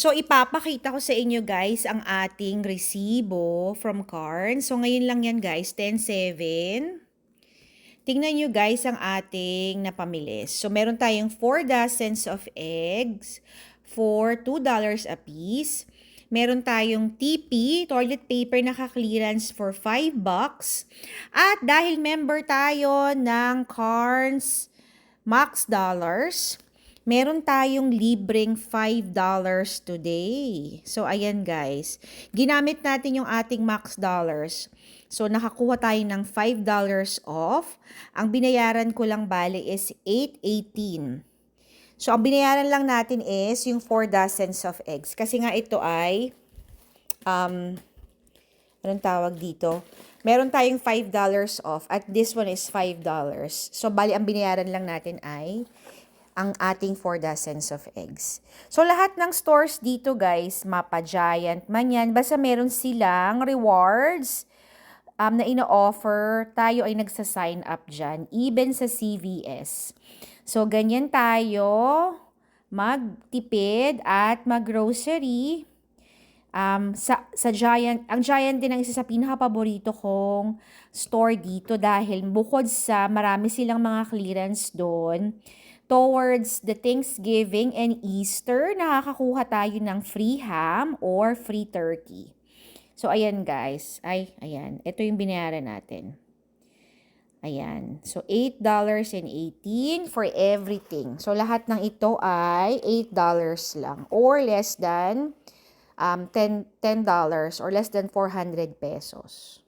So, ipapakita ko sa inyo guys ang ating resibo from Carn. So, ngayon lang yan guys, 10.7. Tingnan nyo guys ang ating napamilis. So, meron tayong 4 dozens of eggs for $2 a piece. Meron tayong TP, toilet paper na ka-clearance for 5 bucks. At dahil member tayo ng Carns Max Dollars, meron tayong libreng $5 today. So, ayan guys. Ginamit natin yung ating max dollars. So, nakakuha tayo ng $5 off. Ang binayaran ko lang bali is 8.18. So, ang binayaran lang natin is yung 4 dozens of eggs. Kasi nga ito ay, um, anong tawag dito? Meron tayong $5 off at this one is $5. So, bali, ang binayaran lang natin ay ang ating 4 dozens of eggs. So, lahat ng stores dito, guys, Mapa Giant man yan, basta meron silang rewards um, na ino-offer, tayo ay nagsa-sign up dyan, even sa CVS. So, ganyan tayo magtipid at mag-grocery. Um, sa, sa Giant, ang Giant din ang isa sa pinaka-paborito kong store dito dahil bukod sa marami silang mga clearance doon, towards the Thanksgiving and Easter, nakakakuha tayo ng free ham or free turkey. So, ayan guys. Ay, ayan. Ito yung binayaran natin. Ayan. So, $8.18 for everything. So, lahat ng ito ay $8 lang or less than um, $10, $10 or less than 400 pesos.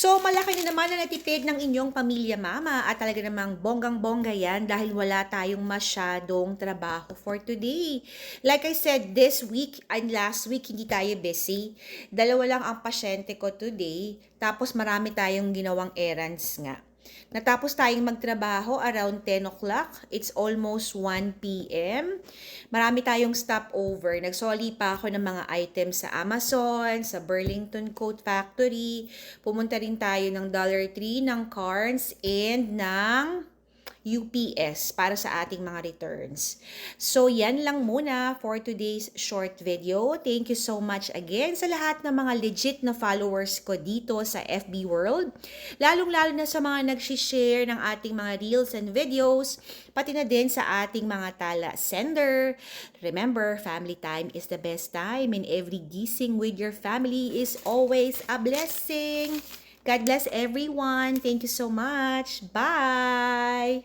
So, malaki na naman na natipid ng inyong pamilya mama at talaga namang bonggang-bongga yan dahil wala tayong masyadong trabaho for today. Like I said, this week and last week hindi tayo busy. Dalawa lang ang pasyente ko today, tapos marami tayong ginawang errands nga. Natapos tayong magtrabaho around 10 o'clock. It's almost 1 p.m. Marami tayong stopover. Nagsoli pa ako ng mga items sa Amazon, sa Burlington Coat Factory. Pumunta rin tayo ng Dollar Tree, ng Carnes, and ng UPS para sa ating mga returns. So, yan lang muna for today's short video. Thank you so much again sa lahat ng mga legit na followers ko dito sa FB World. Lalong-lalo na sa mga nag-share ng ating mga reels and videos, pati na din sa ating mga tala sender. Remember, family time is the best time and every gising with your family is always a blessing. God bless everyone. Thank you so much. Bye.